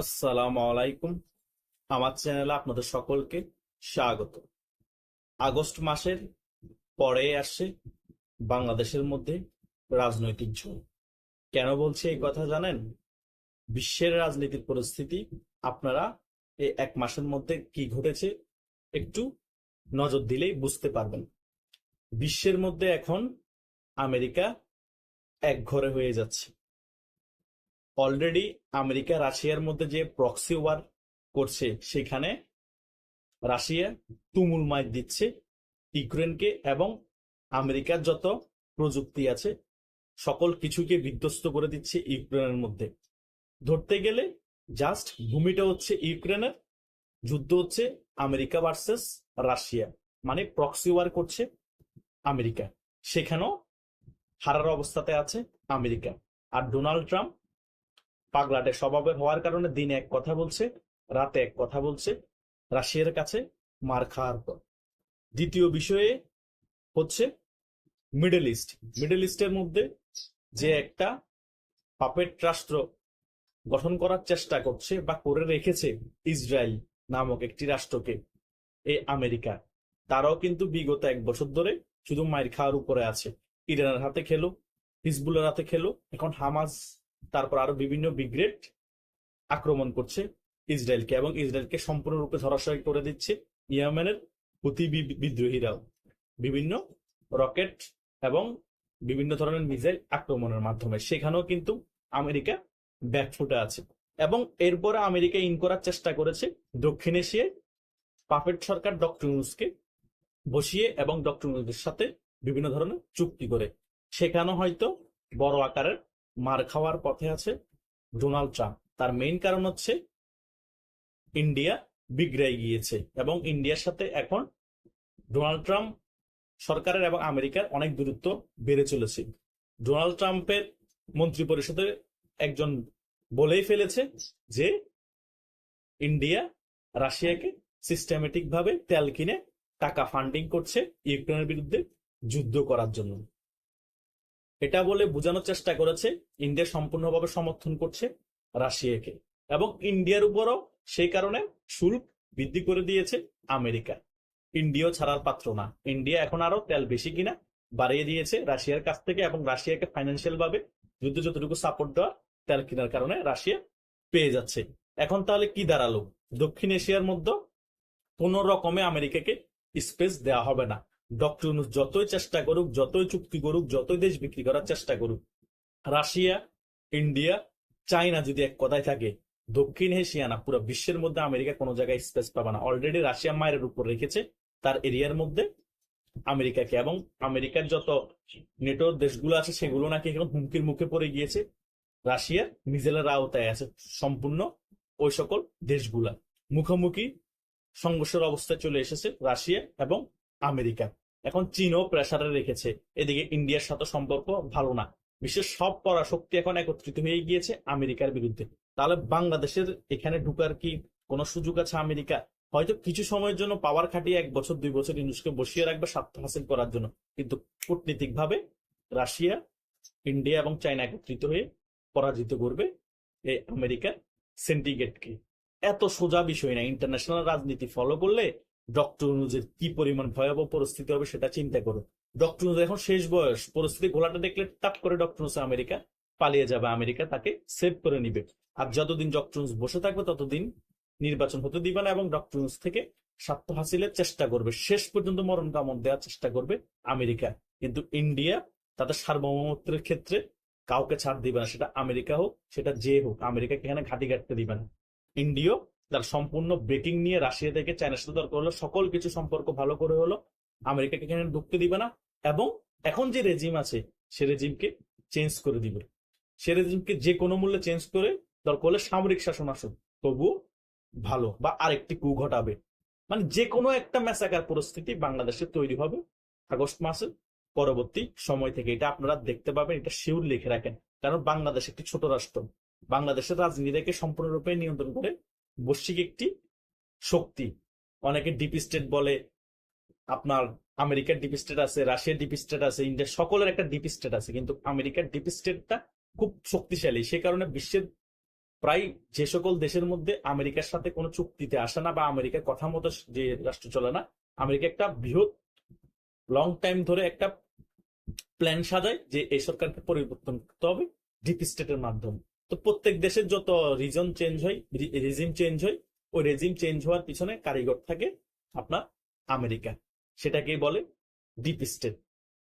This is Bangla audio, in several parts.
আসসালামু আলাইকুম। আমার চ্যানেলে আপনাদের সকলকে স্বাগত। আগস্ট মাসের পরে আসছে বাংলাদেশের মধ্যে রাজনৈতিক ঝোল কেন বলছি এই কথা জানেন? বিশ্বের রাজনীতির পরিস্থিতি, আপনারা এই এক মাসের মধ্যে কি ঘটেছে একটু নজর দিলেই বুঝতে পারবেন। বিশ্বের মধ্যে এখন আমেরিকা একঘরে হয়ে যাচ্ছে। অলরেডি আমেরিকা রাশিয়ার মধ্যে যে প্রক্সি ওয়ার করছে, সেখানে রাশিয়া তুমুল মাইর দিচ্ছে ইউক্রেনকে এবং আমেরিকার যত প্রযুক্তি আছে, সকল কিছুকে বিধ্বস্ত করে দিচ্ছে ইউক্রেনের মধ্যে। ধরতে গেলে জাস্ট ভূমিটা হচ্ছে ইউক্রেনের, যুদ্ধ হচ্ছে আমেরিকা ভার্সেস রাশিয়া মানে প্রক্সি ওয়ার করছে আমেরিকা। সেখানেও হারার অবস্থাতে আছে আমেরিকা। আর ডোনাল্ড ট্রাম্প পাগলাটে স্বভাবের হওয়ার কারণে দিনে এক কথা বলছে, রাতে এক কথা বলছে, রাশিয়ার কাছে মার খাওয়ার পর। দ্বিতীয় বিষয়ে হচ্ছে মিডল ইস্ট। মিডল ইস্টের মধ্যে যে একটা পাপেট রাষ্ট্র গঠন করার চেষ্টা করছে বা করে রেখেছে ইসরায়েল নামক একটি রাষ্ট্রকে এই আমেরিকা, তারাও কিন্তু বিগত এক বছর ধরে শুধু মায়ের খাওয়ার উপরে আছে। ইরানের হাতে খেলো, হিজবুলের হাতে খেলো, এখন হামাজ তারপর আরও বিভিন্ন ব্রিগেড আক্রমণ করছে ইসরায়েলকে এবং ইসরায়েলকে সম্পূর্ণরূপে ধরাশয় করে দিচ্ছে ইয়েমেনের হুতি বিদ্রোহীরাও। বিভিন্ন রকেট এবং বিভিন্ন ধরনের মিসাইল আক্রমণের মাধ্যমে। সেখানেও কিন্তু আমেরিকা ব্যাকফুটে আছে এবং এরপরে আমেরিকা ইন করার চেষ্টা করেছে দক্ষিণ এশিয়ায় পাপেট সরকার ডক্টর বসিয়ে এবং ডক্টর সাথে বিভিন্ন ধরনের চুক্তি করে। সেখানেও হয়তো বড় আকারের মার খাওয়ার পথে আছে ডোনাল্ড ট্রাম্প। তার মেইন কারণ হচ্ছে ইন্ডিয়া বিগড়াই গিয়েছে এবং ইন্ডিয়ার সাথে এখন ডোনাল্ড ট্রাম্প সরকারের এবং আমেরিকার অনেক দূরত্ব বেড়ে চলেছে। ডোনাল্ড ট্রাম্পের মন্ত্রী পরিষদের একজন বলেই ফেলেছে যে ইন্ডিয়া রাশিয়াকে সিস্টেমেটিক ভাবে তেল কিনে টাকা ফান্ডিং করছে ইউক্রেনের বিরুদ্ধে যুদ্ধ করার জন্য। এটা বলে বোঝানোর চেষ্টা করেছে ইন্ডিয়া সম্পূর্ণভাবে সমর্থন করছে রাশিয়াকে। এবং ইন্ডিয়ার উপরও সেই কারণে শুল্ক বৃদ্ধি করে দিয়েছে আমেরিকা। ইন্ডিয়াও ছাড়ার পাত্র না। ইন্ডিয়া এখন আরও তেল বেশি কিনা বাড়িয়ে দিয়েছে রাশিয়ার কাছ থেকে এবং রাশিয়াকে ফাইন্যান্সিয়াল ভাবে যুদ্ধ যতটুকু সাপোর্ট দেওয়া তেল কেনার কারণে রাশিয়া পেয়ে যাচ্ছে। এখন তাহলে কি দাঁড়াল? দক্ষিণ এশিয়ার মধ্যে কোন রকমে আমেরিকাকে স্পেস দেওয়া হবে না। ডক্টর যতই চেষ্টা করুক, যতই চুক্তি করুক, যতই দেশ বিক্রি করার চেষ্টা করুক, রাশিয়া, ইন্ডিয়া, চাইনা যদি এক কথায় থাকে, দক্ষিণ এশিয়া না, পুরো বিশ্বের মধ্যে আমেরিকা কোনো জায়গায় স্পেস পাবে না। অলরেডি রাশিয়া মায়ের উপর রেখেছে, তার এরিয়ার মধ্যে আমেরিকাকে। এবং আমেরিকার যত নেটো দেশগুলো আছে, সেগুলো নাকি এখন হুমকির মুখে পড়ে গিয়েছে। রাশিয়ার মিজেলের আওতায় আছে সম্পূর্ণ ওই সকল দেশগুলা। মুখোমুখি সংঘর্ষের অবস্থায় চলে এসেছে রাশিয়া এবং আমেরিকা। এখন চীনও প্রেসারে রেখেছে। এদিকে ইন্ডিয়ার সাথে সম্পর্ক ভালো না। বিশ্বের সব পরাশক্তি এখন একত্রিত হয়ে গিয়েছে আমেরিকার বিরুদ্ধে। তাহলে বাংলাদেশের এখানে ঢুকার কি কোনো সুযোগ আছে আমেরিকা? হয়তো কিছু সময়ের জন্য পাওয়ার খাটিয়ে এক বছর, দুই বছর ইউনুসকে বসিয়ে রাখবে স্বার্থ হাসিল করার জন্য। কিন্তু কূটনীতিক ভাবে রাশিয়া, ইন্ডিয়া এবং চায়না একত্রিত হয়ে পরাজিত করবে এই আমেরিকার সেন্টিগ্রেটকে এত সোজা বিষয় না। ইন্টারন্যাশনাল রাজনীতি ফলো করলে ডক্টর অনুজের কি পরিমাণ ভয়াবহ পরিস্থিতি হবে সেটা চিন্তা করো। ডক্টর অনুজ এখন শেষ বয়স, পরিস্থিতি ঘোলাটা দেখলে টাপ করে ডক্টর অনুজ আমেরিকা, পালিয়ে যাবে আমেরিকা, তাকে সেভ করে নিবে। আর যতদিন ডক্টর অনুজ বসে থাকবে, ততদিন নির্বাচন হতে দিবে না এবং ডক্টর অনুজ থেকে স্বার্থ হাসিলের চেষ্টা করবে। শেষ পর্যন্ত মরণ কামন দেওয়ার চেষ্টা করবে আমেরিকা। কিন্তু ইন্ডিয়া তাদের সার্বভৌমত্বের ক্ষেত্রে কাউকে ছাড় দিবে না। সেটা আমেরিকা হোক, সেটা যে হোক, আমেরিকাকে এখানে ঘাটি কাটতে দিবে না। ইন্ডিয়াও তার সম্পূর্ণ ব্রেকিং নিয়ে রাশিয়া থেকে চায়নার সাথে দরকার হলো, সকল কিছু সম্পর্ক ভালো করে হলো, আমেরিকাকে এখানে ঢুকতে দিবে না, এবং এখন যে রেজিম আছে, সে রেজিমকে চেঞ্জ করে দিবে। সে রেজিমকে যে কোনো মূল্যে চেঞ্জ করে দরকার হলে, সামরিক শাসন আসুক তবু ভালো বা আরেকটি কু ঘটাবে। মানে যে কোনো একটা ম্যাসাকার পরিস্থিতি বাংলাদেশে তৈরি হবে আগস্ট মাসে পরবর্তী সময় থেকে। এটা আপনারা দেখতে পাবেন, এটা শিউর লিখে রাখেন। কারণ বাংলাদেশ একটি ছোট রাষ্ট্র। বাংলাদেশের রাজনীতিকে সম্পূর্ণরূপে নিয়ন্ত্রণ করে বৈশ্বিক একটি শক্তি। অনেকে ডিপ স্টেট বলে, আপনার আমেরিকার ডিপ স্টেট আছে, রাশিয়ার ডিপ স্টেট আছে, ইন্ডিয়ার সকলের একটা ডিপ স্টেট আছে, কিন্তু আমেরিকার ডিপ স্টেটটা খুব শক্তিশালী। সে কারণে বিশ্বের প্রায় যে সকল দেশের মধ্যে আমেরিকার সাথে কোনো চুক্তিতে আসে না বা আমেরিকার কথা মতো যে রাষ্ট্র চলে না, আমেরিকা একটা বৃহৎ লং টাইম ধরে একটা প্ল্যান সাজায় যে এই সরকারকে পরিবর্তন করতে হবে ডিপ স্টেটের মাধ্যমে। তো প্রত্যেক দেশের যত রিজন চেঞ্জ হয় রেজিম চেঞ্জ হয়, ওই রেজিম চেঞ্জ হওয়ার পিছনে কারিগর থাকে আপনার আমেরিকা। সেটাকেই বলে ডিপ স্টেট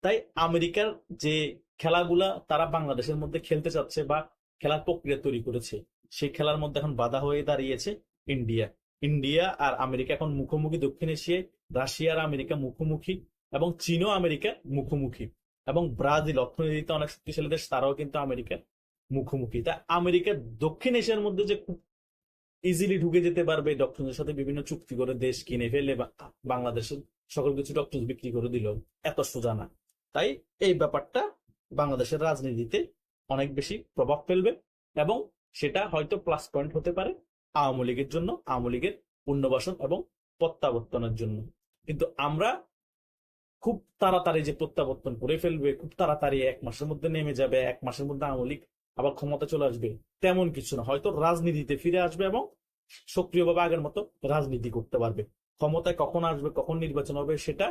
তাই আমেরিকার যে খেলাগুলা তারা বাংলাদেশের মধ্যে খেলতে চাচ্ছে বা খেলার প্রক্রিয়া তৈরি করেছে, সেই খেলার মধ্যে এখন বাধা হয়ে দাঁড়িয়েছে ইন্ডিয়া। ইন্ডিয়া আর আমেরিকা এখন মুখোমুখি, দক্ষিণ এশিয়ায় রাশিয়া আর আমেরিকা মুখোমুখি এবং চীনও আমেরিকা মুখোমুখি। এবং ব্রাজিল অর্থনীতিতে অনেক শক্তিশালী দেশ, তারাও কিন্তু আমেরিকার মুখোমুখি। তা আমেরিকা দক্ষিণ এশিয়ার মধ্যে যে খুব ইজিলি ঢুকে যেতে পারবে ডক্টরদের সাথে বিভিন্ন চুক্তি করে দেশ কিনে ফেলে বাংলাদেশের সকল কিছু ডক্টর বিক্রি করে দিল, এত সোজা না। তাই এই ব্যাপারটা বাংলাদেশের রাজনীতিতে অনেক বেশি প্রভাব ফেলবে এবং সেটা হয়তো প্লাস পয়েন্ট হতে পারে আওয়ামী লীগের জন্য, আওয়ামী লীগের পুনর্বাসন এবং প্রত্যাবর্তনের জন্য। কিন্তু আমরা খুব তাড়াতাড়ি যে প্রত্যাবর্তন করে ফেলবে, খুব তাড়াতাড়ি এক মাসের মধ্যে নেমে যাবে, এক মাসের মধ্যে আওয়ামী লীগ আবার ক্ষমতা চলে আসবে তেমন কিছু না। হয়তো রাজনীতিতে ফিরে আসবে এবং সক্রিয়ভাবে আগের মতো রাজনীতি করতে পারবে। ক্ষমতায় কখন আসবে, কখন নির্বাচন হবে, সেটা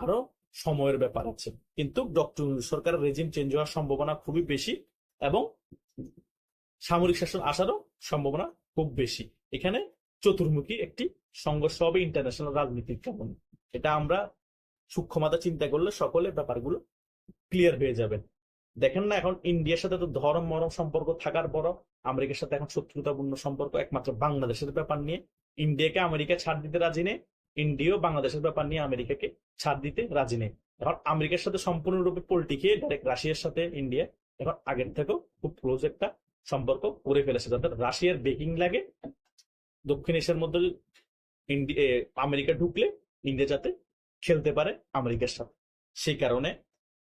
আরও সময়ের ব্যাপার আছে। কিন্তু ডক্টর সরকারের রেজিম চেঞ্জ হওয়ার সম্ভাবনা খুবই বেশি এবং সামরিক শাসন আসারও সম্ভাবনা খুব বেশি। এখানে চতুর্মুখী একটি সংঘর্ষ হবে ইন্টারন্যাশনাল রাজনীতির কারণে। এটা আমরা সূক্ষ্মতা চিন্তা করলে সকলে ব্যাপারগুলো ক্লিয়ার হয়ে যাবে। দেখেন না এখন ইন্ডিয়ার সাথে তো ধরম, মরম সম্পর্ক থাকার পরও আমেরিকার সাথে এখন শত্রুতাপূর্ণ সম্পর্ক একমাত্র বাংলাদেশের ব্যাপার নিয়ে। ইন্ডিয়াকে আমেরিকা ছাড় দিতে রাজি নেই ইন্ডিয়াও বাংলাদেশের ব্যাপার নিয়ে আমেরিকাকে ছাড় দিতে রাজি নেই। এখন আমেরিকার সাথে সম্পূর্ণরূপে পোল্টি খেয়ে ডাইরেক্ট রাশিয়ার সাথে ইন্ডিয়া এখন আগের থেকেও খুব ক্লোজ একটা সম্পর্ক করে ফেলেছে। যাতে রাশিয়ার বেকিং লাগে, দক্ষিণ এশিয়ার মধ্যে আমেরিকা ঢুকলে ইন্ডিয়া যাতে খেলতে পারে আমেরিকার সাথে। সেই কারণে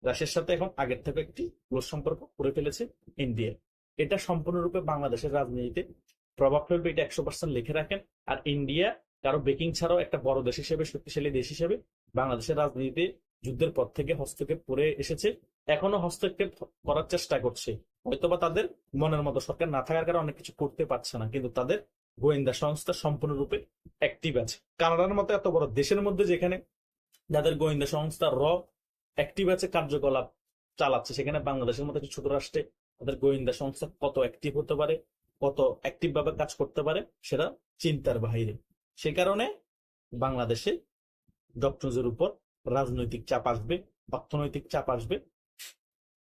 রাশিয়ার সাথে এখন আগের থেকে একটি ক্লোজ সম্পর্ক করে ফেলেছে ইন্ডিয়া এটা সম্পূর্ণরূপে বাংলাদেশের রাজনীতিতে প্রভাব ফেলবে, এটা একশো পার্সেন্ট লিখে রাখেন। আর ইন্ডিয়া কারও বেকিং ছাড়াও একটা বড় দেশ হিসেবে, শক্তিশালী দেশ হিসেবে বাংলাদেশের রাজনীতিতে যুদ্ধের পর থেকে হস্তক্ষেপ করে এসেছে। এখনও হস্তক্ষেপ করার চেষ্টা করছে। হয়তোবা তাদের মনের মতো সরকার না থাকার কারণে অনেক কিছু করতে পারছে না, কিন্তু তাদের গোয়েন্দা সংস্থা সম্পূর্ণরূপে অ্যাক্টিভ আছে। কানাডার মতো এত বড় দেশের মধ্যে যেখানে যাদের গোয়েন্দা সংস্থা র অ্যাক্টিভ আছে, কার্যকলাপ চালাচ্ছে। সেখানে বাংলাদেশের মতো একটি ছোট রাষ্ট্রে তাদের গোয়েন্দা সংস্থা কত অ্যাক্টিভ হতে পারে, কত অ্যাক্টিভ ভাবে কাজ করতে পারে, সেটা চিন্তার বাহিরে। সে কারণে বাংলাদেশে ডক্টরদের উপর রাজনৈতিক চাপ আসবে, অর্থনৈতিক চাপ আসবে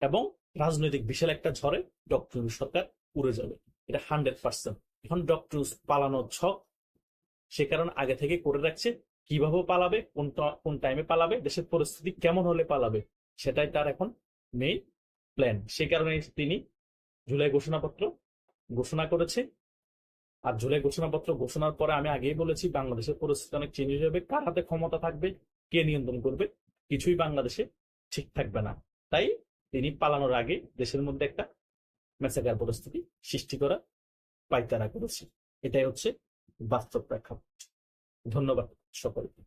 এবং রাজনৈতিক বিশাল একটা ঝড়ে ডক্টর সরকার উড়ে যাবে। এটা হান্ড্রেড পার্সেন্ট এখন ডক্টর পালানোর ছক সে কারণে আগে থেকে করে রাখছে কীভাবে পালাবে, কোন কোন টাইমে পালাবে, দেশের পরিস্থিতি কেমন হলে পালাবে, সেটাই তার এখন মেইন প্ল্যান সে কারণে তিনি জুলাই ঘোষণাপত্র ঘোষণা করেছে। আর জুলাই ঘোষণাপত্র ঘোষণার পরে আমি আগেই বলেছি, বাংলাদেশের পরিস্থিতি অনেক চেঞ্জ হয়ে যাবে। কার হাতে ক্ষমতা থাকবে, কে নিয়ন্ত্রণ করবে, কিছুই বাংলাদেশে ঠিক থাকবে না। তাই তিনি পালানোর আগে দেশের মধ্যে একটা মেসাকার পরিস্থিতি সৃষ্টি করা পাইতারা করেছে। এটাই হচ্ছে বাস্তব প্রেক্ষাপট। ধন্যবাদ সকলকে।